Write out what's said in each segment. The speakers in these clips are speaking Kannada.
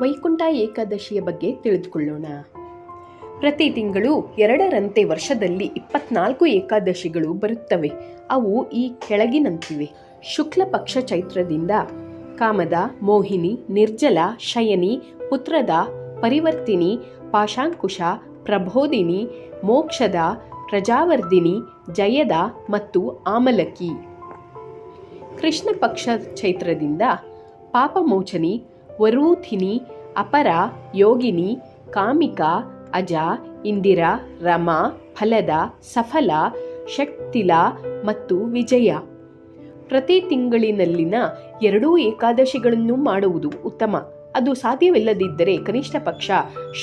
ವೈಕುಂಠ ಏಕಾದಶಿಯ ಬಗ್ಗೆ ತಿಳಿದುಕೊಳ್ಳೋಣ. ಪ್ರತಿ ತಿಂಗಳು ಎರಡರಂತೆ ವರ್ಷದಲ್ಲಿ ಇಪ್ಪತ್ನಾಲ್ಕು ಏಕಾದಶಿಗಳು ಬರುತ್ತವೆ. ಅವು ಈ ಕೆಳಗಿನಂತಿವೆ. ಶುಕ್ಲ ಪಕ್ಷ ಚೈತ್ರದಿಂದ ಕಾಮದ, ಮೋಹಿನಿ, ನಿರ್ಜಲ, ಶಯನಿ, ಪುತ್ರದ, ಪರಿವರ್ತಿನಿ, ಪಾಶಾಂಕುಶ, ಪ್ರಬೋಧಿನಿ, ಮೋಕ್ಷದ, ಪ್ರಜಾವರ್ಧಿನಿ, ಜಯದ ಮತ್ತು ಆಮಲಕಿ. ಕೃಷ್ಣ ಪಕ್ಷ ಚೈತ್ರದಿಂದ ಪಾಪಮೋಚನಿ ವರೂಥಿನಿ ಅಪರ, ಯೋಗಿನಿ, ಕಾಮಿಕಾ, ಅಜ, ಇಂದಿರಾ, ರಮ, ಫಲದ, ಸಫಲ, ಶಕ್ತಿಲ ಮತ್ತು ವಿಜಯ. ಪ್ರತಿ ತಿಂಗಳಿನಲ್ಲಿನ ಎರಡೂ ಏಕಾದಶಿಗಳನ್ನು ಮಾಡುವುದು ಉತ್ತಮ. ಅದು ಸಾಧ್ಯವಿಲ್ಲದಿದ್ದರೆ ಕನಿಷ್ಠ ಪಕ್ಷ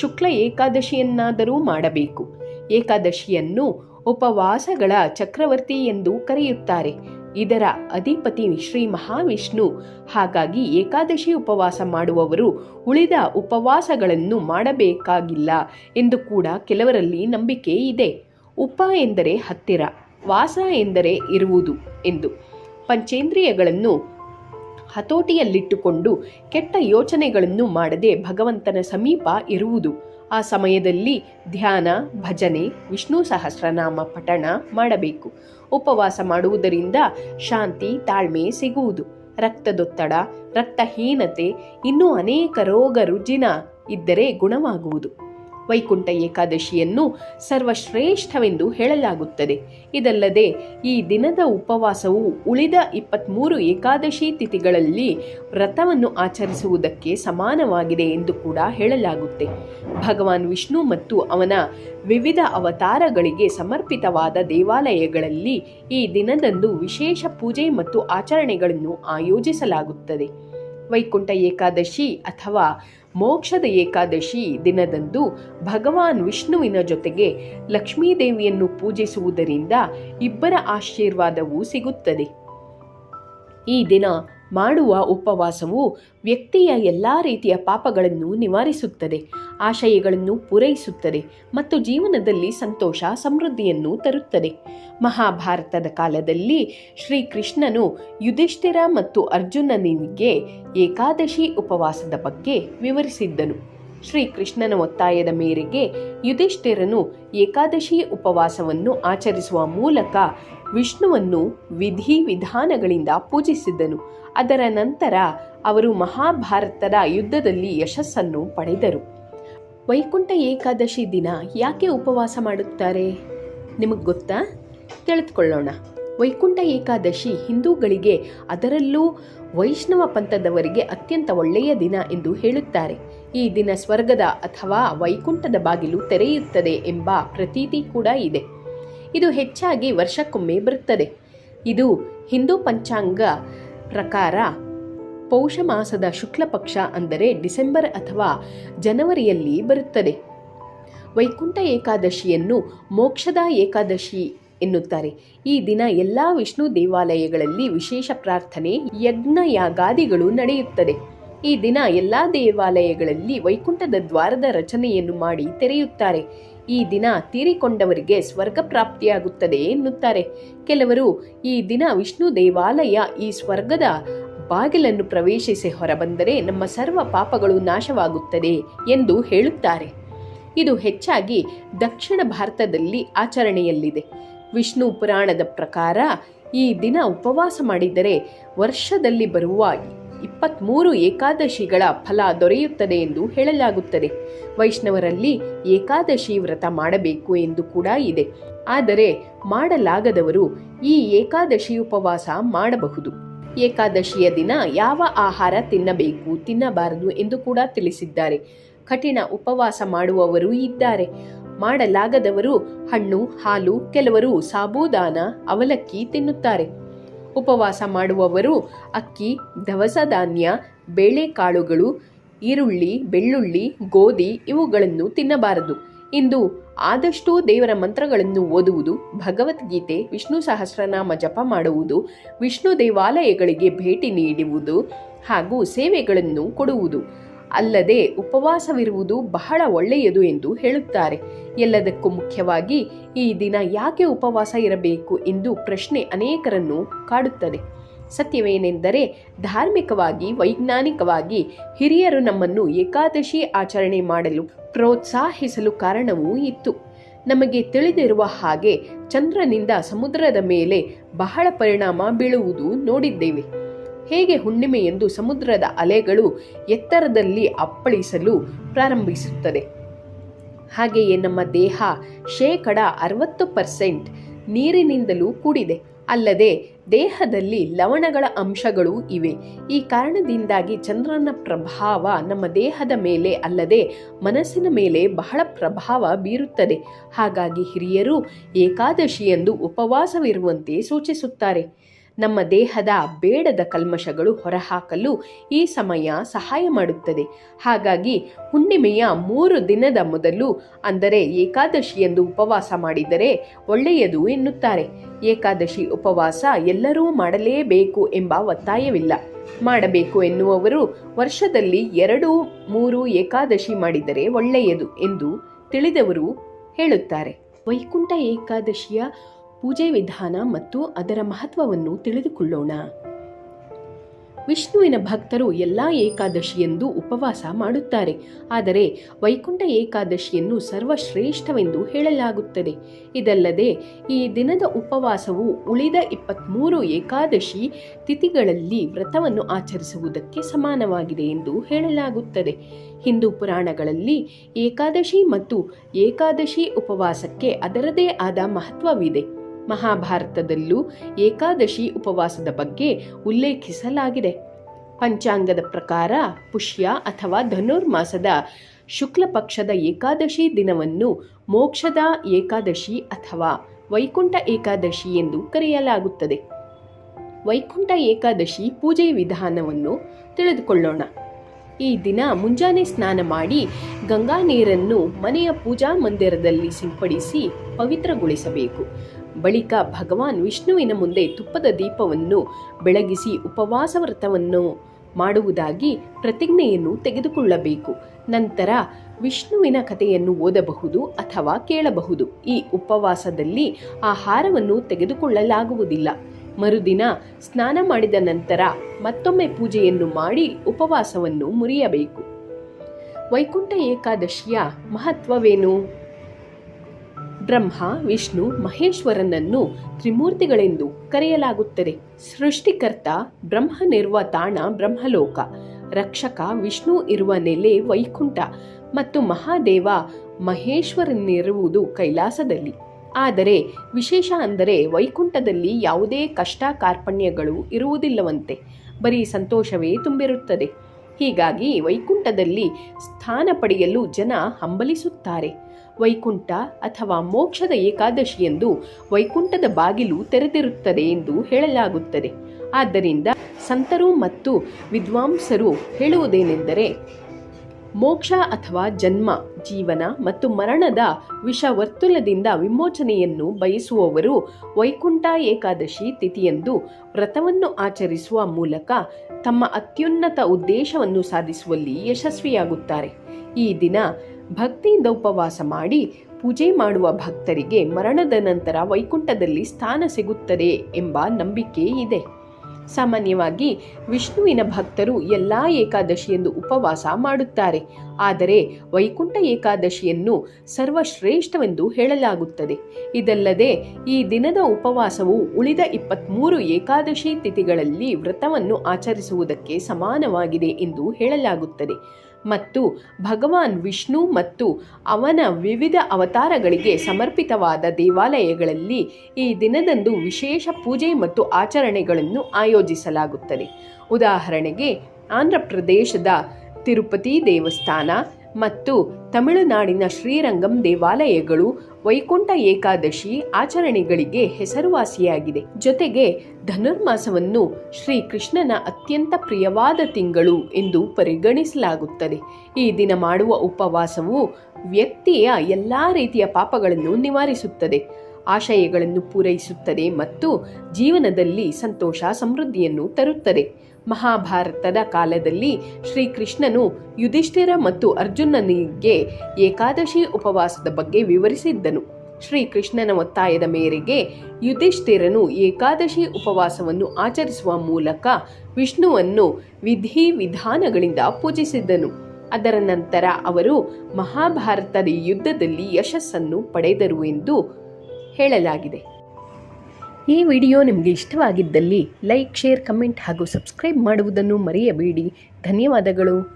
ಶುಕ್ಲ ಏಕಾದಶಿಯನ್ನಾದರೂ ಮಾಡಬೇಕು. ಏಕಾದಶಿಯನ್ನು ಉಪವಾಸಗಳ ಚಕ್ರವರ್ತಿ ಎಂದು ಕರೆಯುತ್ತಾರೆ. ಇದರ ಅಧಿಪತಿ ಶ್ರೀ ಮಹಾವಿಷ್ಣು. ಹಾಗಾಗಿ ಏಕಾದಶಿ ಉಪವಾಸ ಮಾಡುವವರು ಉಳಿದ ಉಪವಾಸಗಳನ್ನು ಮಾಡಬೇಕಾಗಿಲ್ಲ ಎಂದು ಕೂಡ ಕೆಲವರಲ್ಲಿ ನಂಬಿಕೆ ಇದೆ. ಉಪ ಎಂದರೆ ಹತ್ತಿರ, ವಾಸ ಎಂದರೆ ಇರುವುದು ಎಂದು. ಪಂಚೇಂದ್ರಿಯಗಳನ್ನು ಹತೋಟಿಯಲ್ಲಿಟ್ಟುಕೊಂಡು ಕೆಟ್ಟ ಯೋಚನೆಗಳನ್ನು ಮಾಡದೆ ಭಗವಂತನ ಸಮೀಪ ಇರುವುದು. ಆ ಸಮಯದಲ್ಲಿ ಧ್ಯಾನ, ಭಜನೆ, ವಿಷ್ಣು ಸಹಸ್ರನಾಮ ಪಠಣ ಮಾಡಬೇಕು. ಉಪವಾಸ ಮಾಡುವುದರಿಂದ ಶಾಂತಿ, ತಾಳ್ಮೆ ಸಿಗುವುದು. ರಕ್ತದೊತ್ತಡ, ರಕ್ತಹೀನತೆ ಇನ್ನೂ ಅನೇಕ ರೋಗ ರುಜಿನ ಇದ್ದರೆ ಗುಣವಾಗುವುದು. ವೈಕುಂಠ ಏಕಾದಶಿಯನ್ನು ಸರ್ವಶ್ರೇಷ್ಠವೆಂದು ಹೇಳಲಾಗುತ್ತದೆ. ಇದಲ್ಲದೆ, ಈ ದಿನದ ಉಪವಾಸವು ಉಳಿದ ಇಪ್ಪತ್ತ್ಮೂರು ಏಕಾದಶಿ ತಿಥಿಗಳಲ್ಲಿ ವ್ರತವನ್ನು ಆಚರಿಸುವುದಕ್ಕೆ ಸಮಾನವಾಗಿದೆ ಎಂದು ಕೂಡ ಹೇಳಲಾಗುತ್ತೆ. ಭಗವಾನ್ ವಿಷ್ಣು ಮತ್ತು ಅವನ ವಿವಿಧ ಅವತಾರಗಳಿಗೆ ಸಮರ್ಪಿತವಾದ ದೇವಾಲಯಗಳಲ್ಲಿ ಈ ದಿನದಂದು ವಿಶೇಷ ಪೂಜೆ ಮತ್ತು ಆಚರಣೆಗಳನ್ನು ಆಯೋಜಿಸಲಾಗುತ್ತದೆ. ವೈಕುಂಠ ಏಕಾದಶಿ ಅಥವಾ ಮೋಕ್ಷದ ಏಕಾದಶಿ ದಿನದಂದು ಭಗವಾನ್ ವಿಷ್ಣುವಿನ ಜೊತೆಗೆ ಲಕ್ಷ್ಮೀದೇವಿಯನ್ನು ಪೂಜಿಸುವುದರಿಂದ ಇಬ್ಬರ ಆಶೀರ್ವಾದವೂ ಸಿಗುತ್ತದೆ. ಈ ದಿನ ಮಾಡುವ ಉಪವಾಸವು ವ್ಯಕ್ತಿಯ ಎಲ್ಲ ರೀತಿಯ ಪಾಪಗಳನ್ನು ನಿವಾರಿಸುತ್ತದೆ, ಆಶಯಗಳನ್ನು ಪೂರೈಸುತ್ತದೆ ಮತ್ತು ಜೀವನದಲ್ಲಿ ಸಂತೋಷ, ಸಮೃದ್ಧಿಯನ್ನು ತರುತ್ತದೆ. ಮಹಾಭಾರತದ ಕಾಲದಲ್ಲಿ ಶ್ರೀಕೃಷ್ಣನು ಯುಧಿಷ್ಠಿರ ಮತ್ತು ಅರ್ಜುನನಿಗೆ ಏಕಾದಶಿ ಉಪವಾಸದ ಬಗ್ಗೆ ವಿವರಿಸಿದ್ದನು. ಶ್ರೀಕೃಷ್ಣನ ಒತ್ತಾಯದ ಮೇರೆಗೆ ಯುಧಿಷ್ಠಿರನು ಏಕಾದಶಿ ಉಪವಾಸವನ್ನು ಆಚರಿಸುವ ಮೂಲಕ ವಿಷ್ಣುವನ್ನು ವಿಧಿ ವಿಧಾನಗಳಿಂದ ಪೂಜಿಸಿದ್ದನು. ಅದರ ನಂತರ ಅವರು ಮಹಾಭಾರತದ ಯುದ್ಧದಲ್ಲಿ ಯಶಸ್ಸನ್ನು ಪಡೆದರು. ವೈಕುಂಠ ಏಕಾದಶಿ ದಿನ ಯಾಕೆ ಉಪವಾಸ ಮಾಡುತ್ತಾರೆ? ನಿಮಗೆ ಗೊತ್ತಾ? ತಿಳಿದುಕೊಳ್ಳೋಣ. ವೈಕುಂಠ ಏಕಾದಶಿ ಹಿಂದೂಗಳಿಗೆ ಅದರಲ್ಲೂ ವೈಷ್ಣವ ಪಂಥದವರಿಗೆ ಅತ್ಯಂತ ಒಳ್ಳೆಯ ದಿನ ಎಂದು ಹೇಳುತ್ತಾರೆ. ಈ ದಿನ ಸ್ವರ್ಗದ ಅಥವಾ ವೈಕುಂಠದ ಬಾಗಿಲು ತೆರೆಯುತ್ತದೆ ಎಂಬ ಪ್ರತೀತಿ ಕೂಡ ಇದೆ. ಇದು ಹೆಚ್ಚಾಗಿ ವರ್ಷಕ್ಕೊಮ್ಮೆ ಬರುತ್ತದೆ. ಇದು ಹಿಂದೂ ಪಂಚಾಂಗ ಪ್ರಕಾರ ಪೌಷ ಮಾಸದ ಶುಕ್ಲ ಪಕ್ಷ ಅಂದರೆ ಡಿಸೆಂಬರ್ ಅಥವಾ ಜನವರಿಯಲ್ಲಿ ಬರುತ್ತದೆ. ವೈಕುಂಠ ಏಕಾದಶಿಯನ್ನು ಮೋಕ್ಷದ ಏಕಾದಶಿ ಎನ್ನುತ್ತಾರೆ. ಈ ದಿನ ಎಲ್ಲ ವಿಷ್ಣು ದೇವಾಲಯಗಳಲ್ಲಿ ವಿಶೇಷ ಪ್ರಾರ್ಥನೆ ಯಜ್ಞ ಯಾಗಾದಿಗಳು ನಡೆಯುತ್ತದೆ. ಈ ದಿನ ಎಲ್ಲ ದೇವಾಲಯಗಳಲ್ಲಿ ವೈಕುಂಠದ ದ್ವಾರದ ರಚನೆಯನ್ನು ಮಾಡಿ ತೆರೆಯುತ್ತಾರೆ. ಈ ದಿನ ತೀರಿಕೊಂಡವರಿಗೆ ಸ್ವರ್ಗ ಪ್ರಾಪ್ತಿಯಾಗುತ್ತದೆ ಎನ್ನುತ್ತಾರೆ. ಕೆಲವರು, ಈ ದಿನ ವಿಷ್ಣು ದೇವಾಲಯ ಈ ಸ್ವರ್ಗದ ಬಾಗಿಲನ್ನು ಪ್ರವೇಶಿಸಿ ಹೊರಬಂದರೆ ನಮ್ಮ ಸರ್ವ ಪಾಪಗಳು ನಾಶವಾಗುತ್ತದೆ ಎಂದು ಹೇಳುತ್ತಾರೆ. ಇದು ಹೆಚ್ಚಾಗಿ ದಕ್ಷಿಣ ಭಾರತದಲ್ಲಿ ಆಚರಣೆಯಲ್ಲಿದೆ. ವಿಷ್ಣು ಪುರಾಣದ ಪ್ರಕಾರ ಈ ದಿನ ಉಪವಾಸ ಮಾಡಿದರೆ ವರ್ಷದಲ್ಲಿ ಬರುವ ಇಪ್ಪತ್ತ್ಮೂರು ಏಕಾದಶಿಗಳ ಫಲ ದೊರೆಯುತ್ತದೆ ಎಂದು ಹೇಳಲಾಗುತ್ತದೆ. ವೈಷ್ಣವರಲ್ಲಿ ಏಕಾದಶಿ ವ್ರತ ಮಾಡಬೇಕು ಎಂದು ಕೂಡ ಇದೆ. ಆದರೆ ಮಾಡಲಾಗದವರು ಈ ಏಕಾದಶಿ ಉಪವಾಸ ಮಾಡಬಹುದು. ಏಕಾದಶಿಯ ದಿನ ಯಾವ ಆಹಾರ ತಿನ್ನಬೇಕು, ತಿನ್ನಬಾರದು ಎಂದು ಕೂಡ ತಿಳಿಸಿದ್ದಾರೆ. ಕಠಿಣ ಉಪವಾಸ ಮಾಡುವವರು ಇದ್ದಾರೆ. ಮಾಡಲಾಗದವರು ಹಣ್ಣು, ಹಾಲು, ಕೆಲವರು ಸಾಬೂದಾನ, ಅವಲಕ್ಕಿ ತಿನ್ನುತ್ತಾರೆ. ಉಪವಾಸ ಮಾಡುವವರು ಅಕ್ಕಿ, ದವಸ ಧಾನ್ಯ, ಬೇಳೆಕಾಳುಗಳು, ಈರುಳ್ಳಿ, ಬೆಳ್ಳುಳ್ಳಿ, ಗೋಧಿ ಇವುಗಳನ್ನು ತಿನ್ನಬಾರದು. ಇಂದು ಆದಷ್ಟು ದೇವರ ಮಂತ್ರಗಳನ್ನು ಓದುವುದು, ಭಗವದ್ಗೀತೆ, ವಿಷ್ಣು ಸಹಸ್ರನಾಮ ಜಪ ಮಾಡುವುದು, ವಿಷ್ಣು ದೇವಾಲಯಗಳಿಗೆ ಭೇಟಿ ನೀಡುವುದು ಹಾಗೂ ಸೇವೆಗಳನ್ನು ಕೊಡುವುದು. ಅಲ್ಲದೆ ಉಪವಾಸವಿರುವುದು ಬಹಳ ಒಳ್ಳೆಯದು ಎಂದು ಹೇಳುತ್ತಾರೆ. ಎಲ್ಲದಕ್ಕೂ ಮುಖ್ಯವಾಗಿ ಈ ದಿನ ಯಾಕೆ ಉಪವಾಸ ಇರಬೇಕು ಎಂದು ಪ್ರಶ್ನೆ ಅನೇಕರನ್ನು ಕಾಡುತ್ತದೆ. ಸತ್ಯವೇನೆಂದರೆ ಧಾರ್ಮಿಕವಾಗಿ, ವೈಜ್ಞಾನಿಕವಾಗಿ ಹಿರಿಯರು ನಮ್ಮನ್ನು ಏಕಾದಶಿ ಆಚರಣೆ ಮಾಡಲು ಪ್ರೋತ್ಸಾಹಿಸಲು ಕಾರಣವೂ ಇತ್ತು. ನಮಗೆ ತಿಳಿದಿರುವ ಹಾಗೆ ಚಂದ್ರನಿಂದ ಸಮುದ್ರದ ಮೇಲೆ ಬಹಳ ಪರಿಣಾಮ ಬೀಳುವುದು ನೋಡಿದ್ದೇವೆ. ಹೇಗೆ ಹುಣ್ಣಿಮೆ ಎಂದು ಸಮುದ್ರದ ಅಲೆಗಳು ಎತ್ತರದಲ್ಲಿ ಅಪ್ಪಳಿಸಲು ಪ್ರಾರಂಭಿಸುತ್ತದೆ? ಹಾಗೆಯೇ ನಮ್ಮ ದೇಹ ಶೇಕಡ ಅರವತ್ತು ಪರ್ಸೆಂಟ್ ನೀರಿನಿಂದಲೂ ಕೂಡಿದೆ. ಅಲ್ಲದೆ ದೇಹದಲ್ಲಿ ಲವಣಗಳ ಅಂಶಗಳು ಇವೆ. ಈ ಕಾರಣದಿಂದಾಗಿ ಚಂದ್ರನ ಪ್ರಭಾವ ನಮ್ಮ ದೇಹದ ಮೇಲೆ ಅಲ್ಲದೆ ಮನಸ್ಸಿನ ಮೇಲೆ ಬಹಳ ಪ್ರಭಾವ ಬೀರುತ್ತದೆ. ಹಾಗಾಗಿ ಹಿರಿಯರು ಏಕಾದಶಿಯಂದು ಉಪವಾಸವಿರುವಂತೆ ಸೂಚಿಸುತ್ತಾರೆ. ನಮ್ಮ ದೇಹದ ಬೇಡದ ಕಲ್ಮಶಗಳು ಹೊರಹಾಕಲು ಈ ಸಮಯ ಸಹಾಯ ಮಾಡುತ್ತದೆ. ಹಾಗಾಗಿ ಹುಣ್ಣಿಮೆಯ ಮೂರು ದಿನದ ಮೊದಲು, ಅಂದರೆ ಏಕಾದಶಿಯಂದು ಉಪವಾಸ ಮಾಡಿದರೆ ಒಳ್ಳೆಯದು ಎನ್ನುತ್ತಾರೆ. ಏಕಾದಶಿ ಉಪವಾಸ ಎಲ್ಲರೂ ಮಾಡಲೇಬೇಕು ಎಂಬ ಒತ್ತಾಯವಿಲ್ಲ. ಮಾಡಬೇಕು ಎನ್ನುವವರು ವರ್ಷದಲ್ಲಿ ಎರಡು, ಮೂರು ಏಕಾದಶಿ ಮಾಡಿದರೆ ಒಳ್ಳೆಯದು ಎಂದು ತಿಳಿದವರು ಹೇಳುತ್ತಾರೆ. ವೈಕುಂಠ ಏಕಾದಶಿಯ ಪೂಜೆ ವಿಧಾನ ಮತ್ತು ಅದರ ಮಹತ್ವವನ್ನು ತಿಳಿದುಕೊಳ್ಳೋಣ. ವಿಷ್ಣುವಿನ ಭಕ್ತರು ಎಲ್ಲ ಏಕಾದಶಿಯೆಂದು ಉಪವಾಸ ಮಾಡುತ್ತಾರೆ. ಆದರೆ ವೈಕುಂಠ ಏಕಾದಶಿಯನ್ನು ಸರ್ವಶ್ರೇಷ್ಠವೆಂದು ಹೇಳಲಾಗುತ್ತದೆ. ಇದಲ್ಲದೆ ಈ ದಿನದ ಉಪವಾಸವು ಉಳಿದ ಇಪ್ಪತ್ತ್ಮೂರು ಏಕಾದಶಿ ತಿಥಿಗಳಲ್ಲಿ ವ್ರತವನ್ನು ಆಚರಿಸುವುದಕ್ಕೆ ಸಮಾನವಾಗಿದೆ ಎಂದು ಹೇಳಲಾಗುತ್ತದೆ. ಹಿಂದೂ ಪುರಾಣಗಳಲ್ಲಿ ಏಕಾದಶಿ ಮತ್ತು ಏಕಾದಶಿ ಉಪವಾಸಕ್ಕೆ ಅದರದೇ ಆದ ಮಹತ್ವವಿದೆ. ಮಹಾಭಾರತದಲ್ಲೂ ಏಕಾದಶಿ ಉಪವಾಸದ ಬಗ್ಗೆ ಉಲ್ಲೇಖಿಸಲಾಗಿದೆ. ಪಂಚಾಂಗದ ಪ್ರಕಾರ ಪುಷ್ಯ ಅಥವಾ ಧನುರ್ಮಾಸದ ಶುಕ್ಲ ಪಕ್ಷದ ಏಕಾದಶಿ ದಿನವನ್ನು ಮೋಕ್ಷದ ಏಕಾದಶಿ ಅಥವಾ ವೈಕುಂಠ ಏಕಾದಶಿ ಎಂದು ಕರೆಯಲಾಗುತ್ತದೆ. ವೈಕುಂಠ ಏಕಾದಶಿ ಪೂಜೆ ವಿಧಾನವನ್ನು ತಿಳಿದುಕೊಳ್ಳೋಣ. ಈ ದಿನ ಮುಂಜಾನೆ ಸ್ನಾನ ಮಾಡಿ ಗಂಗಾ ನೀರನ್ನು ಮನೆಯ ಪೂಜಾ ಮಂದಿರದಲ್ಲಿ ಸಿಂಪಡಿಸಿ ಪವಿತ್ರಗೊಳಿಸಬೇಕು. ಬಳಿಕ ಭಗವಾನ್ ವಿಷ್ಣುವಿನ ಮುಂದೆ ತುಪ್ಪದ ದೀಪವನ್ನು ಬೆಳಗಿಸಿ ಉಪವಾಸ ವ್ರತವನ್ನು ಮಾಡುವುದಾಗಿ ಪ್ರತಿಜ್ಞೆಯನ್ನು ತೆಗೆದುಕೊಳ್ಳಬೇಕು. ನಂತರ ವಿಷ್ಣುವಿನ ಕಥೆಯನ್ನು ಓದಬಹುದು ಅಥವಾ ಕೇಳಬಹುದು. ಈ ಉಪವಾಸದಲ್ಲಿ ಆಹಾರವನ್ನು ತೆಗೆದುಕೊಳ್ಳಲಾಗುವುದಿಲ್ಲ. ಮರುದಿನ ಸ್ನಾನ ಮಾಡಿದ ನಂತರ ಮತ್ತೊಮ್ಮೆ ಪೂಜೆಯನ್ನು ಮಾಡಿ ಉಪವಾಸವನ್ನು ಮುರಿಯಬೇಕು. ವೈಕುಂಠ ಏಕಾದಶಿಯ ಮಹತ್ವವೇನು? ಬ್ರಹ್ಮ, ವಿಷ್ಣು, ಮಹೇಶ್ವರನನ್ನು ತ್ರಿಮೂರ್ತಿಗಳೆಂದು ಕರೆಯಲಾಗುತ್ತದೆ. ಸೃಷ್ಟಿಕರ್ತ ಬ್ರಹ್ಮನಿರುವ ತಾಣ ಬ್ರಹ್ಮಲೋಕ. ರಕ್ಷಕ, ವಿಷ್ಣು ಇರುವ ನೆಲೆ ವೈಕುಂಠ ಮತ್ತು ಮಹಾದೇವ ಮಹೇಶ್ವರನಿರುವುದು ಕೈಲಾಸದಲ್ಲಿ. ಆದರೆ ವಿಶೇಷ ಅಂದರೆ ವೈಕುಂಠದಲ್ಲಿ ಯಾವುದೇ ಕಷ್ಟ ಕಾರ್ಪಣ್ಯಗಳು ಇರುವುದಿಲ್ಲವಂತೆ. ಬರೀ ಸಂತೋಷವೇ ತುಂಬಿರುತ್ತದೆ. ಹೀಗಾಗಿ ವೈಕುಂಠದಲ್ಲಿ ಸ್ಥಾನ ಪಡೆಯಲು ಜನ ಹಂಬಲಿಸುತ್ತಾರೆ. ವೈಕುಂಠ ಅಥವಾ ಮೋಕ್ಷದ ಏಕಾದಶಿಯೆಂದು ವೈಕುಂಠದ ಬಾಗಿಲು ತೆರೆದಿರುತ್ತದೆ ಎಂದು ಹೇಳಲಾಗುತ್ತದೆ. ಆದ್ದರಿಂದ ಸಂತರು ಮತ್ತು ವಿದ್ವಾಂಸರು ಹೇಳುವುದೇನೆಂದರೆ ಮೋಕ್ಷ ಅಥವಾ ಜನ್ಮ, ಜೀವನ ಮತ್ತು ಮರಣದ ವಿಷ ವರ್ತುಲದಿಂದ ವಿಮೋಚನೆಯನ್ನು ಬಯಸುವವರು ವೈಕುಂಠ ಏಕಾದಶಿ ತಿಥಿಯಂದು ವ್ರತವನ್ನು ಆಚರಿಸುವ ಮೂಲಕ ತಮ್ಮ ಅತ್ಯುನ್ನತ ಉದ್ದೇಶವನ್ನು ಸಾಧಿಸುವಲ್ಲಿ ಯಶಸ್ವಿಯಾಗುತ್ತಾರೆ. ಈ ದಿನ ಭಕ್ತಿಯಿಂದ ಉಪವಾಸ ಮಾಡಿ ಪೂಜೆ ಮಾಡುವ ಭಕ್ತರಿಗೆ ಮರಣದ ನಂತರ ವೈಕುಂಠದಲ್ಲಿ ಸ್ಥಾನ ಸಿಗುತ್ತದೆ ಎಂಬ ನಂಬಿಕೆ ಇದೆ. ಸಾಮಾನ್ಯವಾಗಿ ವಿಷ್ಣುವಿನ ಭಕ್ತರು ಎಲ್ಲ ಏಕಾದಶಿಯೆಂದು ಉಪವಾಸ ಮಾಡುತ್ತಾರೆ. ಆದರೆ ವೈಕುಂಠ ಏಕಾದಶಿಯನ್ನು ಸರ್ವಶ್ರೇಷ್ಠವೆಂದು ಹೇಳಲಾಗುತ್ತದೆ. ಇದಲ್ಲದೆ ಈ ದಿನದ ಉಪವಾಸವು ಉಳಿದ ಇಪ್ಪತ್ತ್ಮೂರು ಏಕಾದಶಿ ತಿಥಿಗಳಲ್ಲಿ ವ್ರತವನ್ನು ಆಚರಿಸುವುದಕ್ಕೆ ಸಮಾನವಾಗಿದೆ ಎಂದು ಹೇಳಲಾಗುತ್ತದೆ. ಮತ್ತು ಭಗವಾನ್ ವಿಷ್ಣು ಮತ್ತು ಅವನ ವಿವಿಧ ಅವತಾರಗಳಿಗೆ ಸಮರ್ಪಿತವಾದ ದೇವಾಲಯಗಳಲ್ಲಿ ಈ ದಿನದಂದು ವಿಶೇಷ ಪೂಜೆ ಮತ್ತು ಆಚರಣೆಗಳನ್ನು ಆಯೋಜಿಸಲಾಗುತ್ತದೆ. ಉದಾಹರಣೆಗೆ ಆಂಧ್ರ ಪ್ರದೇಶದ ತಿರುಪತಿ ದೇವಸ್ಥಾನ ಮತ್ತು ತಮಿಳುನಾಡಿನ ಶ್ರೀರಂಗಂ ದೇವಾಲಯಗಳು ವೈಕುಂಠ ಏಕಾದಶಿ ಆಚರಣೆಗಳಿಗೆ ಹೆಸರುವಾಸಿಯಾಗಿದೆ. ಜೊತೆಗೆ ಧನುರ್ಮಾಸವನ್ನು ಶ್ರೀ ಕೃಷ್ಣನ ಅತ್ಯಂತ ಪ್ರಿಯವಾದ ತಿಂಗಳು ಎಂದು ಪರಿಗಣಿಸಲಾಗುತ್ತದೆ. ಈ ದಿನ ಮಾಡುವ ಉಪವಾಸವು ವ್ಯಕ್ತಿಯ ಎಲ್ಲ ರೀತಿಯ ಪಾಪಗಳನ್ನು ನಿವಾರಿಸುತ್ತದೆ. ಆಶಯಗಳನ್ನು ಪೂರೈಸುತ್ತದೆ ಮತ್ತು ಜೀವನದಲ್ಲಿ ಸಂತೋಷ, ಸಮೃದ್ಧಿಯನ್ನು ತರುತ್ತದೆ. ಮಹಾಭಾರತದ ಕಾಲದಲ್ಲಿ ಶ್ರೀಕೃಷ್ಣನು ಯುಧಿಷ್ಠಿರ ಮತ್ತು ಅರ್ಜುನನಿಗೆ ಏಕಾದಶಿ ಉಪವಾಸದ ಬಗ್ಗೆ ವಿವರಿಸಿದ್ದನು. ಶ್ರೀಕೃಷ್ಣನ ಒತ್ತಾಯದ ಮೇರೆಗೆ ಯುಧಿಷ್ಠಿರನು ಏಕಾದಶಿ ಉಪವಾಸವನ್ನು ಆಚರಿಸುವ ಮೂಲಕ ವಿಷ್ಣುವನ್ನು ವಿಧಿ ವಿಧಾನಗಳಿಂದ ಪೂಜಿಸಿದ್ದನು. ಅದರ ನಂತರ ಅವರು ಮಹಾಭಾರತದ ಯುದ್ಧದಲ್ಲಿ ಯಶಸ್ಸನ್ನು ಪಡೆದರು ಎಂದು ಹೇಳಲಾಗಿದೆ. ಈ ವಿಡಿಯೋ ನಿಮಗೆ ಇಷ್ಟವಾಗಿದ್ದಲ್ಲಿ ಲೈಕ್ ಶೇರ್ ಕಮೆಂಟ್ ಹಾಗೂ ಸಬ್ಸ್ಕ್ರೈಬ್ ಮಾಡುವುದನ್ನು ಮರೆಯಬೇಡಿ. ಧನ್ಯವಾದಗಳು.